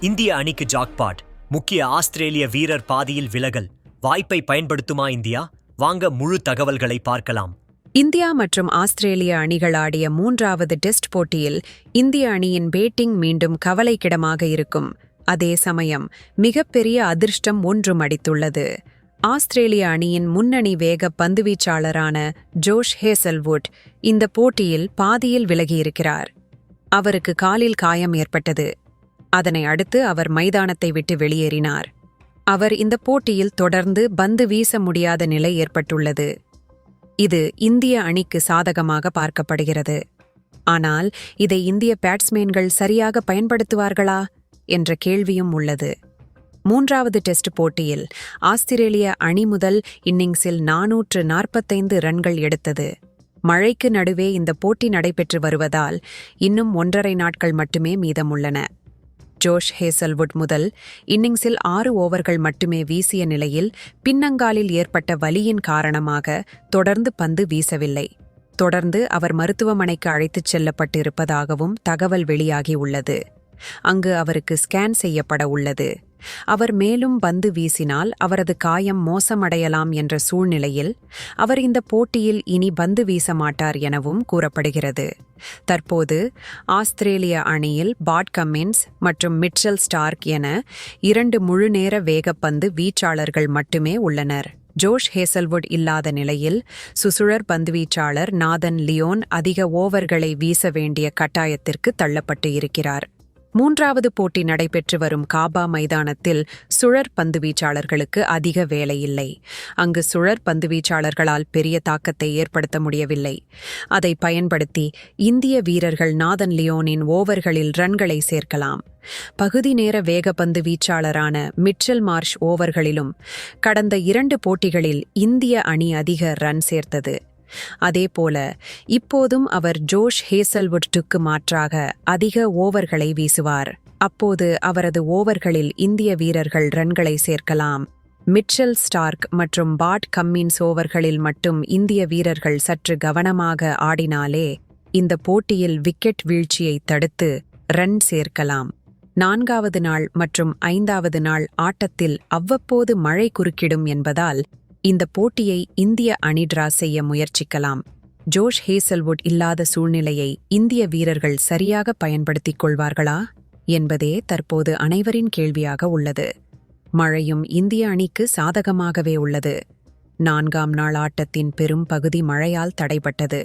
இந்திய அணிக்கு ஜாக்பாட் முக்கிய ஆஸ்திரேலிய வீரர் பாதியில் விலகல். வாய்ப்பை பயன்படுத்துமா இந்தியா? வாங்க முழு தகவல்களை பார்க்கலாம். இந்தியா மற்றும் ஆஸ்திரேலிய அணிகள் ஆடிய மூன்றாவது டெஸ்ட் போட்டியில் இந்திய அணியின் பேட்டிங் மீண்டும் கவலைக்கிடமாக இருக்கும். அதே சமயம் மிகப்பெரிய அதிர்ஷ்டம் ஒன்றும் அடித்துள்ளது. ஆஸ்திரேலிய அணியின் முன்னணி வேக பந்துவீச்சாளரான ஜோஷ் ஹேசல்வுட் இந்த போட்டியில் பாதியில் விலகியிருக்கிறார். அவருக்கு காலில் காயம் ஏற்பட்டது. அதனை அடுத்து அவர் மைதானத்தை விட்டு வெளியேறினார். அவர் இந்த போட்டியில் தொடர்ந்து பந்து வீச முடியாத நிலை ஏற்பட்டுள்ளது. இது இந்திய அணிக்கு சாதகமாக பார்க்கப்படுகிறது. ஆனால் இதை இந்திய பேட்ஸ்மேன்கள் சரியாக பயன்படுத்துவார்களா? என்ற கேள்வியும் உள்ளது. மூன்றாவது டெஸ்ட் போட்டியில் ஆஸ்திரேலிய அணி முதல் இன்னிங்ஸில் நாநூற்று நாற்பத்தைந்து ரன்கள் எடுத்தது. மழைக்கு நடுவே இந்த போட்டி நடைபெற்று வருவதால் இன்னும் ஒன்றரை நாட்கள் மட்டுமே மீதமுள்ளன. ஜோஷ் ஹேசல்வுட் முதல் இன்னிங்ஸில் ஆறு ஓவர்கள் மட்டுமே வீசிய நிலையில் பின்னங்காலில் ஏற்பட்ட வலியின் காரணமாக தொடர்ந்து பந்து வீசவில்லை. தொடர்ந்து அவர் மருத்துவமனைக்கு அழைத்துச் செல்லப்பட்டிருப்பதாகவும் தகவல் வெளியாகியுள்ளது அங்கு அவருக்கு ஸ்கேன் செய்யப்பட உள்ளது. அவர் மேலும் பந்து வீசினால் அவரது காயம் மோசமடையலாம் என்ற சூழ்நிலையில் அவர் இந்த போட்டியில் இனி பந்து வீச மாட்டார் எனவும் கூறப்படுகிறது. தற்போது ஆஸ்திரேலிய அணியில் பாட் கம்மின்ஸ் மற்றும் மிட்சல் ஸ்டார்க் என இரண்டு முழுநேர வேகப்பந்து வீச்சாளர்கள் மட்டுமே உள்ளனர். ஜோஷ் ஹேசல்வுட் இல்லாத நிலையில் சுசுழர் பந்துவீச்சாளர் நாதன் லியோன் அதிக ஓவர்களை வீச வேண்டிய கட்டாயத்திற்கு தள்ளப்பட்டு இருக்கிறார். மூன்றாவது போட்டி நடைபெற்று வரும் காபா மைதானத்தில் சுழற் பந்துவீச்சாளர்களுக்கு அதிக வேலையில்லை அங்கு சுழற் பந்துவீச்சாளர்களால் பெரிய தாக்கத்தை ஏற்படுத்த முடியவில்லை. அதை பயன்படுத்தி இந்திய வீரர்கள் நாதன் லியோனின் ஓவர்களில் ரன்களை சேர்க்கலாம். பகுதி நேர வேகப்பந்து வீச்சாளரான மிட்சல் மார்ஷ் ஓவர்களிலும் கடந்த இரண்டு போட்டிகளில் இந்திய அணி அதிக ரன் சேர்த்தது. அதேபோல இப்போதும் அவர் ஜோஷ் ஹேசல்வுட்டுக்கு மாற்றாக அதிக ஓவர்களை வீசுவார். அப்போது அவரது ஓவர்களில் இந்திய வீரர்கள் ரன்களை சேர்க்கலாம். மிட்சல் ஸ்டார்க் மற்றும் பாட் கம்மின்ஸ் ஓவர்களில் மட்டும் இந்திய வீரர்கள் சற்று கவனமாக ஆடினாலே இந்த போட்டியில் விக்கெட் வீழ்ச்சியை தடுத்து ரன் சேர்க்கலாம். நான்காவது நாள் மற்றும் ஐந்தாவது நாள் ஆட்டத்தில் அவ்வப்போது மழை குறுக்கிடும் என்பதால் இந்த போட்டியை இந்திய அணி டிரா செய்ய முயற்சிக்கலாம். ஜோஷ் ஹேசல்வுட் இல்லாத சூழ்நிலையை இந்திய வீரர்கள் சரியாக பயன்படுத்திக் கொள்வார்களா? என்பதே தற்போது அனைவரின் கேள்வியாக உள்ளது. மழையும் இந்திய அணிக்கு சாதகமாகவே உள்ளது. நான்காம் நாள் ஆட்டத்தின் பெரும் பகுதி மழையால் தடைபட்டது.